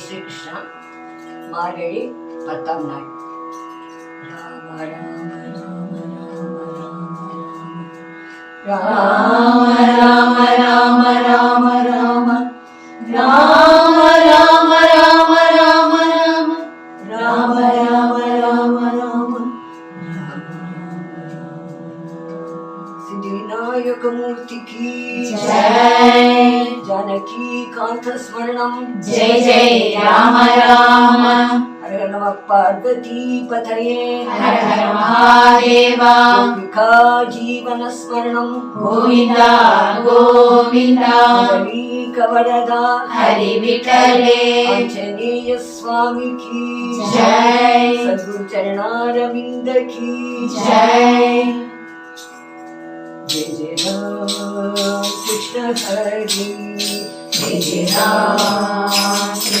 ஸ்ரீகிருஷ்ணா மார்கழி பத்தாம் நாள் ராம ராம ராம ராம ராம ராம ராம हर नमः पार्वती पतये हर हर महादेवा। गोपिका जीवनस्मरणं। गोविन्दा गोविन्दा। कवरदा हरि विठले आञ्जनेय स्वामी की जय। सद्गुरु चरणारविन्द की जय। जय जय राम कृष्ण हरि। जय जय राम।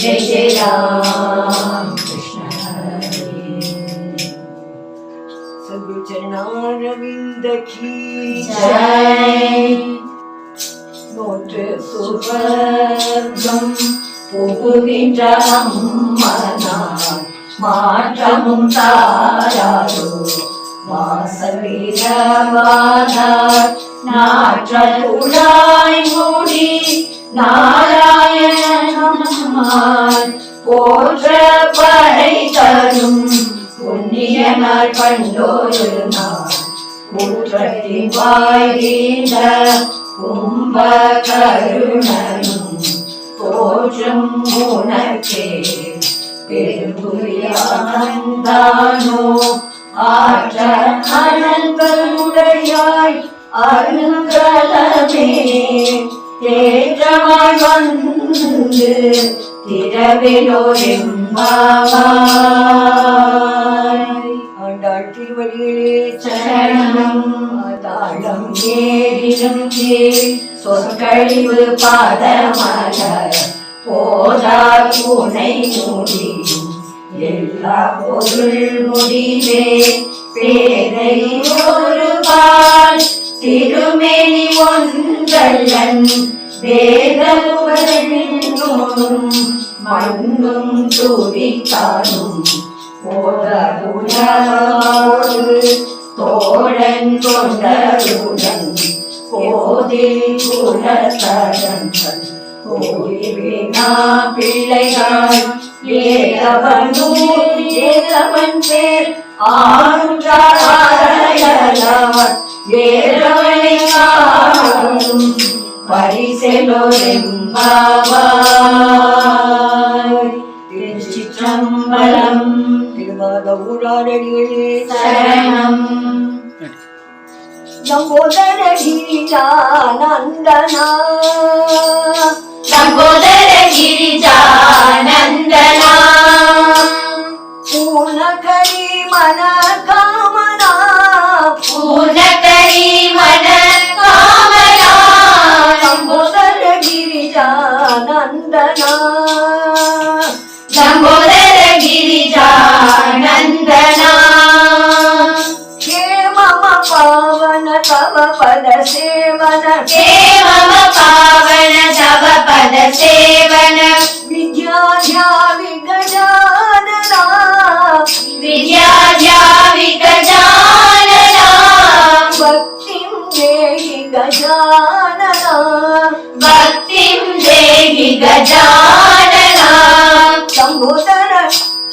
जय जय राम कृष्ण हरि सद्गुरु चरणारविंद की जय நோற்று சுவர்க்கம் புகுகின்ற அம்மனாய் மாற்றமும் தாராரோ வாசலிரவாதார் நாற்றத்துழாய் மூடி பெருமான் போற்ற படை தரும் புண்ணிய நாள் கண்டோரு நாள் குற்றத்தின் வாய்ந்த கும்ப கருணனும் போற்றும் உனக்கே. பெருந்துரியானந்தானோ ஆற்ற அனந்தனுடையாய் அருங்கலமே தேற்றமாய் வந்து ஆண்டாள் திருவடிகளே சரணம். ஆதாளம் ஏறிடும் கீழ் சொற்கழிவு பாதமலர். போதார் பூனை முடியும் எல்லா பொருள் முடிவே. பேரை ஒரு பால். திருமேனி ஒன்றல்லன். വേദമുവരെന്നും മണ്ണും തുടിക്കാനും ഓടകുടോട് തോഴൻ കൊണ്ടരുടൻ പോതിൽ കുലതരങ്ങൾ ഓടിവിനാ പിള്ളകൾ ഏതവനും ഏതവൻ പേർ ആറുകാരണയവർ വേറവനെ കാണും പരിശലോലം തിരുമകളെ ശരണം. നമ്പോദര ഗിരിജാനന്ദന നമ്പോദര ഗിരിജാനന്ദന గిరిజానందన? లంబోదర గిరిజానందన? క్షేమమ పావన తవ పద సేవన. క్షేమమ పావన తవ పద సేవన. విద్యాధ్యా విగజానన విద్యాధ్యా విగజానన భక్తిం దేహి గజాన. गजानना शम्भोतर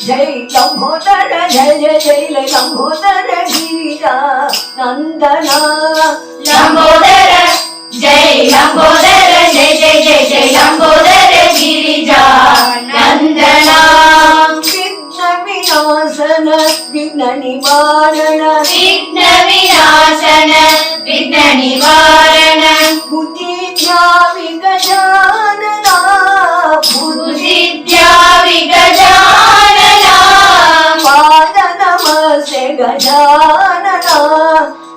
जय शम्भोतर जय जय जय शम्भोतर गिरिजा नन्दना लम्बोदर जय लम्बोदर जय जय जय जय लम्बोदर गिरिजा नन्दना विघ्नविनाशन विघ्ननिवारण विघ्नविनाशन विघ्ननिवारण बुद्धिज्ञा विगजानना గజానన.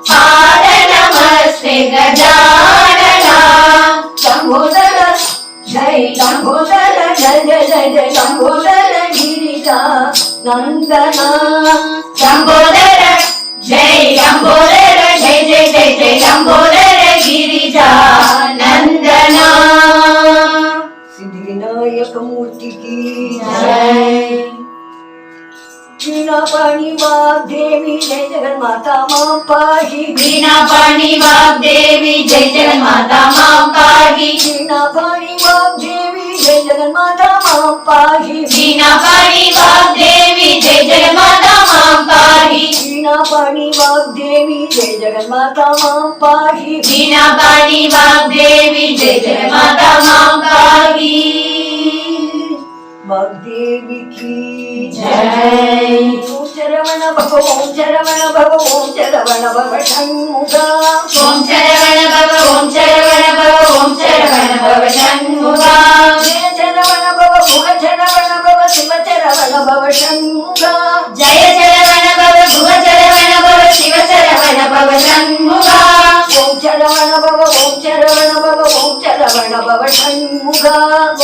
పాద నమస్తే గజానన శంభోదర జయ శంభోదర జయ జయ జయ శంభోదర గిరిజ నందన. శంభోదర జయ శంభోదర జయ జయ జయ జయ శంభోదర पाणी वाग देवी जय जगन जगन्माता माँ पाहि। वाग देवी जय जगन जगन्माता माँ पाहि। वाग देवी जय जगन जगन्माता माँ पाहि। वाग देवी जय जगन जगन्माता माँ पाहि। वाग देवी जय जगन जगन्माता माँ पाहि। वाग देवी जय जगन जगन्माता माँ वाग देवी की जय। చరవణ భవ ఓం చరవణ భవ ఓం చరవణ భవ షణ్ముఖ ఓం చరవణ భవ ఓం చరవణ భవ ఓం చరవణ భవ షణ్ముఖ జయ చరవణ భవ భువ చరవణ భవ శివ చరవణ భవ షణ్ముఖ జయ చరవణ భవ భువ చరవణ భవ శివ చరవణ భవ షణ్ముఖ ఓం చరవణ భవ ఓం చరవణ భవ ఓం చరవణ భవ షణ్ముఖ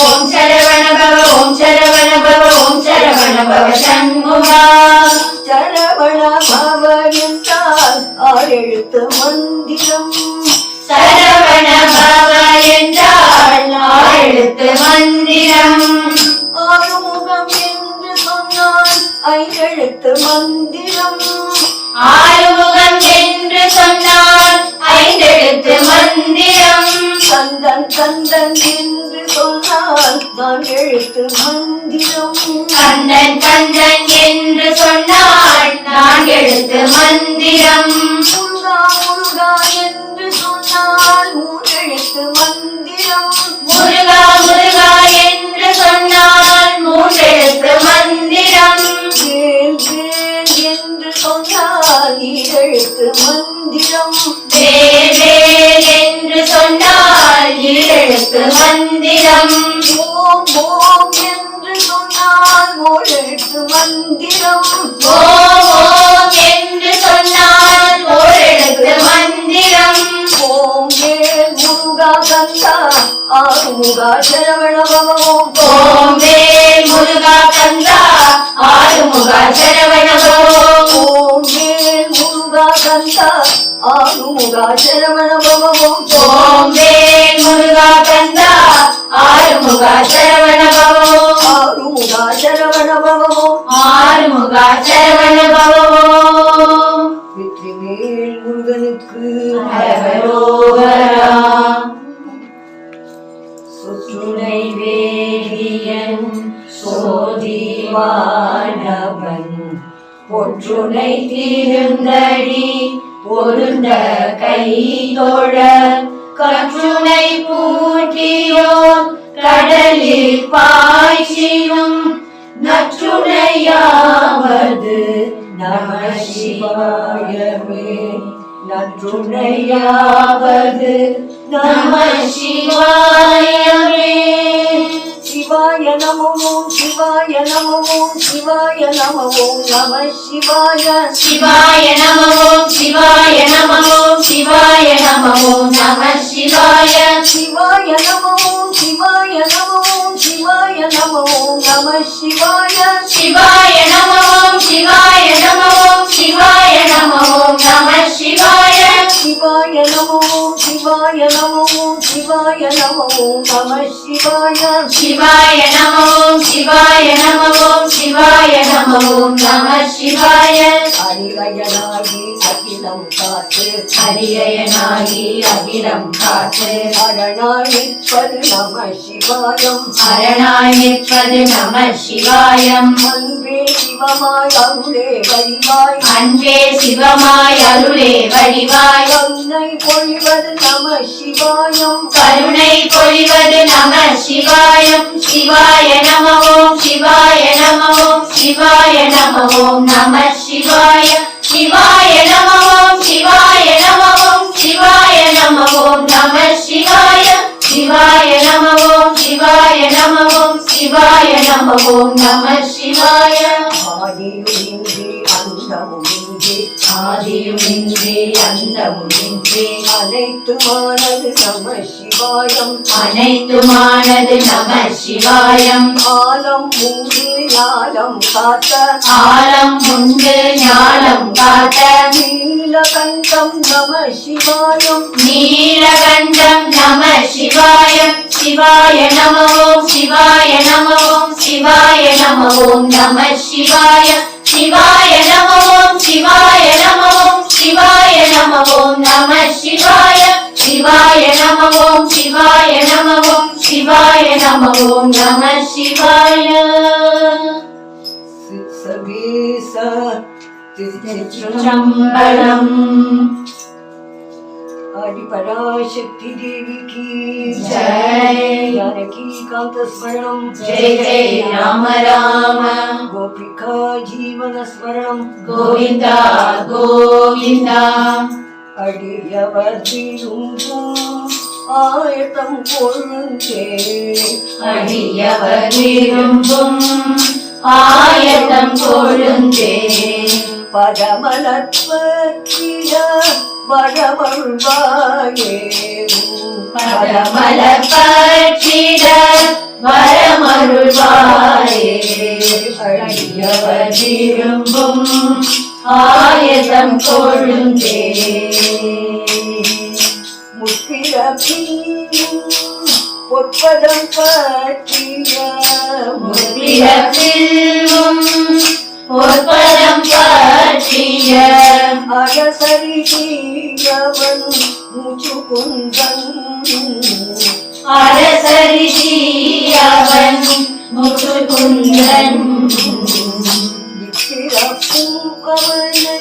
ఓం చరవణ భవ ఓం చరవణ భవ ఓం చరవణ భవ షణ్ముఖ சரவண பவ ஓம் சரவண பவ சண்முகா சரவண பவ என்றால் ஆறெழுத்து மந்திரம். சரவண பவ என்றால் ஆழ்த்து மந்திரம். ஆறுமுகம் என்று சொன்னால் ஐந்தெழுத்து மந்திரம். ஆறுமுகம் என்று சொன்னால் ஐந்தெழுத்து மந்திரம். கந்தன் கந்தன் என்று சொன்னால் நான் எழுத்து மந்திரம். கந்தன் கந்தன் என்று சொன்னால் நான் எழுத்து மந்திரம். முருகா முருகா என்று சொன்னால் மூன்றெழுத்து மந்திரம். முருகா முருகா என்று சொன்னால் மூன்றெழுத்து மந்திரம். வேல் வேல் என்று சொன்னால் ஈரெழுத்து மந்திரம். வேல் வேல் என்று சொன்னால் ஈரெழுத்து மந்திரம். ஓம் ஓம் என்று சொன்னால் ஓரெழுத்து மந்திரம். ஓம் ఆగుముగా గంగ ఆగుముగా శరవణవం ఓం వే మురుగా గంగ ఆగుముగా శరవణవం ఓం వే మురుగా గంగ ఆగుముగా శరవణవం ఓం వే మురుగా గంగ ఆరుముగా శరవణవం ఆరుముగా శరవణవం ఆరుముగా శరవణవం சோதிவானவன் ஒற்றுனை தீர்ந்தடி பொருந்த கை தோழ. கற்றுனை பூட்டியோன் கடலில் பாய்ச்சியும் நற்றுணையாவது நம சிவாயமே. நற்றுணையாவது நம சிவாயமே. சிவாய நமோ ಶಿವಾಯ ನಮ ಓಂ ಶಿವಾಯ ನಮ ಓಂ ನಮ ಶಿವಾಯ ಶಿವಾಯ ನಮ ಓಂ ಶಿವಾಯ ನಮ ಓಂ ಶಿವಾಯ ನಮ ಓಂ ನಮ ಶಿವಾಯ ಶಿವಾಯ ನಮ ಓಂ ಶಿವಾಯ ನಮ ಓಂ ಶಿವಾಯ ನಮ ಓಂ ನಮ ಶಿವಾಯ ಶಿವಾಯ ನಮ ಓಂ ಶಿವಾಯ ನಮ ಓಂ ಶಿವಾಯ ನಮ ಓಂ ನಮ ಶಿವಾಯ ಶಿವಾಯ ನಮ ಓಂ ಶಿವಾಯ ನಮ ಓಂ शिवाय नमो नमः शिवाय शिवाय नमो शिवाय नमो शिवाय नमो नमः शिवाय हरिवयनाय அகிலம் காத்து ஹரியனாகி அகிலம் காத்து அரணாய் நிற்பது நம சிவாயம். அரணாய் நிற்பது நம சிவாயம். அன்பே சிவமாய் அருளே வழிவாய் அன்பே சிவமாய் அருளே வடிவாய். கருணை பொழிவது நம சிவாயம். கருணை பொழிவது நம சிவாயம். சிவாய நம ஓம் சிவாய நம ஓம் சிவாய நம ஓம் நம சிவாய. சிவாய நம ஓம் சிவாய நம ஓம் சிவாய நம ஓம் நம சிவாய சிவாய நம ஓம் சிவாய நம ஓம் சிவாய நம ஓம் நம சிவாய ஆதியுமின்றி அந்தமுமின்றி ஆதியுமின்றி அந்தமுமின்றி அனைத்துமானது நம சிவாயம். அனைத்துமானது நம சிவாயம். ஆலம் மூன்று ஞாலம் காத்த. ஆலம் உண்டு ஞானம் காட்ட நீலகண்டம் நம சிவாயம். நீலகண்டம் நம சிவாயம். சிவாய நம ஓம் சிவாய நம ஓம் சிவாய நம ஓம் நம சிவாய சிவாய நம ஓம் சிவாய நம ஓம் சிவாய நம ஓம் நம சிவாய சிவாய நம ஓம் சிவாய நம ஓம் சிவாய நம ஓம் நம சிவாய சவேச திருச்சிற்றம்பலம் ആദിപരാശക്തി ദേവിക്ക് ജാനകീകാന്തസ്മരണം ജയ ജയ രാമ രാമ. ഗോപികാ ജീവനസ്മരണം ഗോവിന്ദ ഗോവിന്ദ. അടിയവർത്തിരുന്നു ആയതം കൊള്ളുകേ അടിയവർത്തിരുമ്പും ആയതം കൊള്ളുകേ പരമലത്വ கொழுந்தே பரமலத்வக்கிய வரமருள்வாயே பற்றிட அடியவர் விரும்பும் ஆயத்தம் கொழுந்தே முற்பிறப்பின் பொற்பதம் பற்றிய முற்பிறப்பில்லும் பொற்பதம் பற்றிய அரசரிவன் மூச்சு குந்தன் அரசரிஷியவன் முற்றுகுந்தன் இப்பிறப்பும் அவனை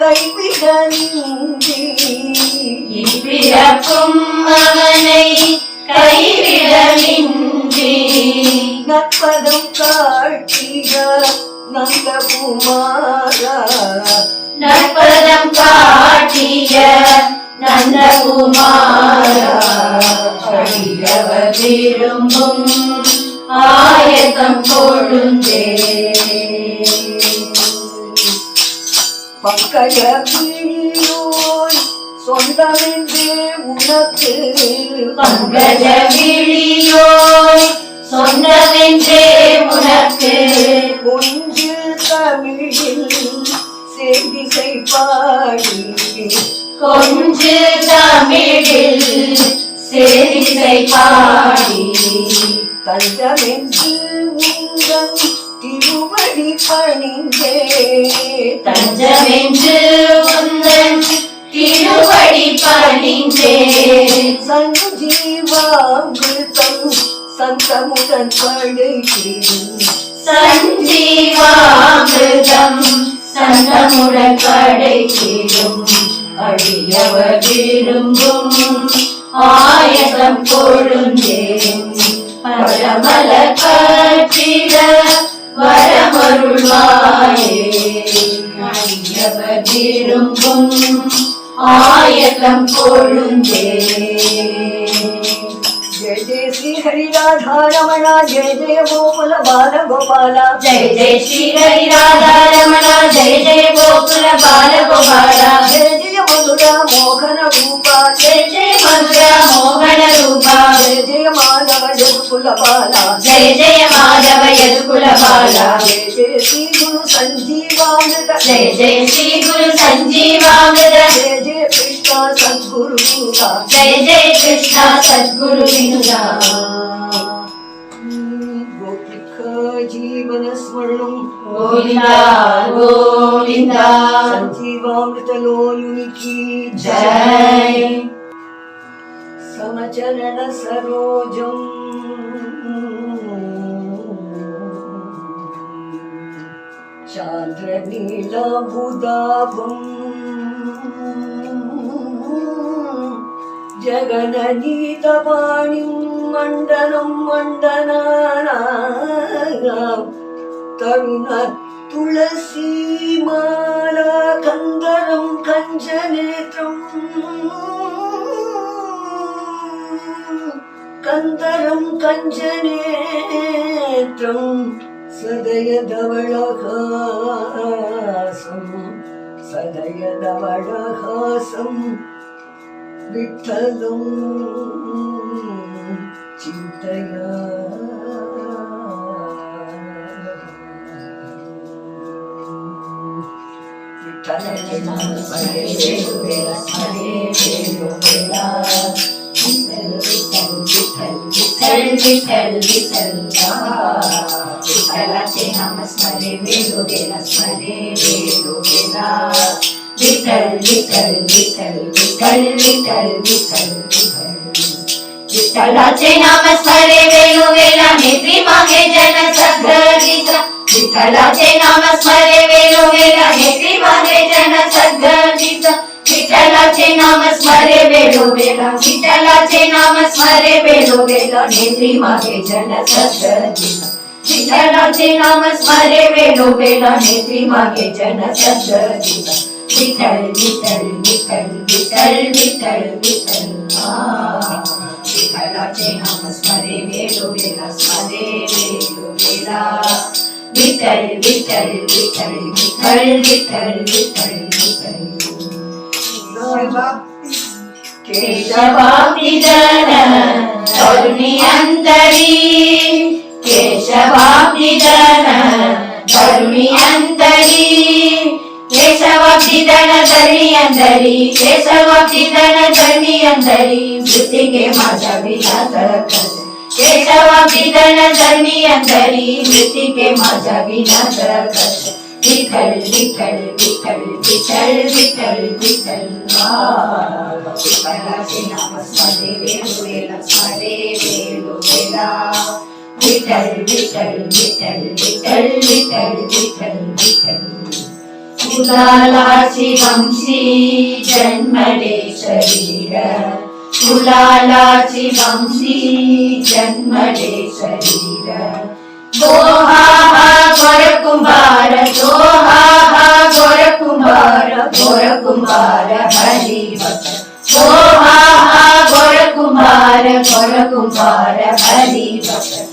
கைவிட நின்றி இப்பிறக்கும் அவனை கைவிடவின்றி நற்பதம் காட்டிய நந்தகுமாரா நற்பதம் காட்டிய நந்தகுமாரா அடியவர் விரும்பும் ஆயத்தம் கொழுந்தே பங்கஜ விழியோய் சொந்தமென்றே உனக்கு. பங்கஜ விழியோய் சொந்தமென்றே உனக்கு. தமிழில் செய்திசை பாடி கொஞ்சு தமிழில் செய்திசை பாடி தஞ்சமென்று உங்கள் திருவடி பணிந்தே தஞ்சமென்று உங்கள் திருவடி பணிந்தே சஞ்சீவாமிருதம் சந்தமுடன் படுகிறேன் சஞ்சீவா சந்தமுடன் படைத்திடும் அடியவர் விரும்பும் ஆயகம் கொழுந்தே பரமல கற்றிட வரமருள்வாயே. அழியவர் விரும்பும் ஆயகம் கொழுந்தே హరి రాధా రమణ జయ జయ గోకుల బాల గోపాల జయ జయ శ్రీ హరి రాధా రమణ జయ జయ గోకుల బాల గోపాల జయ జయ మధుర మోహన రూప. జయ జయ మధుర మోహన రూప. జయ జయ మాధవ జయ కుల బాల జయ జయ మాధవ యదుకుల బాల జయ జయ శ్రీ గురు సంజీవామృత జయ జయ శ్రీ గురు సంజీవామృత జయ జయ కృష్ణ సద్గురు జయ జయ కృష్ణ జయ సమచరణ సరోజం. சான்ற நீலாபுதாபம் ஜகநீதபாணியும் மண்டனம் மண்டனானாம் தருண துளசி மாலா கந்தரம் கஞ்சநேத்திரம் கந்தரம் கஞ்சநேத்திரம் सदयधवळहासं सदयधवळहासं विठ्ठलं चिन्तया विठ्ठल विठ्ठल विठ्ठल विठ्ठल विठ्ठल नमस्कारे वेणुदेनस्मरे वेणुदेला विठ्ठल विठ्ठल विठ्ठल विठ्ठल विठ्ठल विठ्ठल विठ्ठल. विठ्ठलाचे नामस्मरे वेणुवेला नेत्री मागे जन सद्गीता विठ्ठलाचे नामस्मरे वेणुवेला नेत्री मागे जन सद्गीता विठ्ठलाचे नाम स्मरे वेळो वेला विठ्ठलाचे नाम स्मरे वेळो वेला नेत्री मागे जन सद्गीता विठ्ठलाचे नाम स्मरे वेळोवेळा नेत्री मागे जन सद्गतीचा विठ्ठल विठ्ठल विठ्ठल विठ्ठल विठ्ठल विठ्ठल विठ्ठलाचे नाम स्मरे वेळोवेळा स्मरे वेळोवेळा विठ्ठल विठ्ठल विठ्ठल विठ्ठल विठ्ठल विठ्ठल विठ्ठल केशवाब्दिजन तरुणी अंतरी केशवाब्दिजन ಕೇಶವಾಬ್ಧಿಧನ ಧರ್ಮಿ ಅಂತರಿ ಕೇಶವಾಬ್ಧಿಧನ ಧರ್ಮಿ ಅಂತರಿ ಕೇಶವಾಬ್ಧಿಧನ ಧರ್ಮಿ ಅಂತರಿ ಮೃತಿಗೆ ಮಾತಾಡಿದ केशवाभिधन धर्मी अंतरी मृत्यु के माझा विनाश विठल विठल विठल विठल विठल विठल विठला श्री नाम स्मरे वेणु वेला स्मरे वेणु वेला വിട്ടൽ വിട്ടൽ വിട്ടൽ വിട്ടൽ വിട്ടൽ വിട്ടൽ വിട്ടൽ ഉദാലാശി വംശി ജന്മദേശരീര ഉദാലാശി വംശി ജന്മദേശരീര ദോഹാഹ ഗോരകുമാര ദോഹാഹ ഗോരകുമാര ഗോരകുമാര ഹരി ഭക്ത ദോഹാഹ ഗോരകുമാര ഗോരകുമാര ഹരി ഭക്ത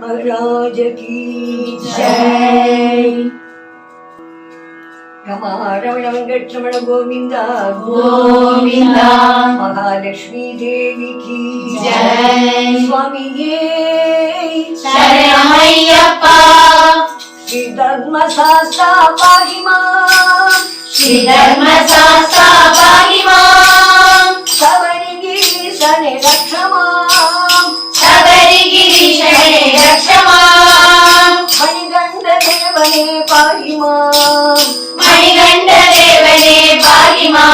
भगराज की రమారమణం గోవింద. గోవింద మహాలక్ష్మీ దేవికి జయ శ్రీ ధర్మ శాస్త్ర పాహిమా శ్రీ ధర్మ శాస్త్ర పాహిమా శబరిగిరి శని రక్షమా శబరిగిరి శని రక్షమా దేవనే పాహిమా మణిగంట దేవనే పాహిమా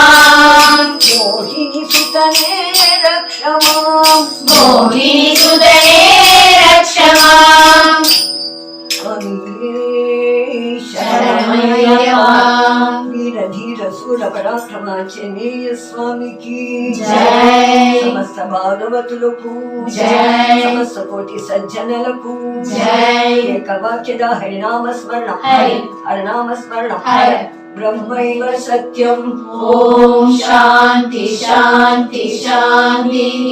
सकलाष्टमाचनीय स्वामी की जय समस्त भागवतुలకు जय समस्त कोटि सज्जनలకు जय एकवाक्यद हरिनाम स्मरण हरिनाम स्मरण ब्रह्मैव सत्यम् ॐ शान्ति शान्ति शान्तिः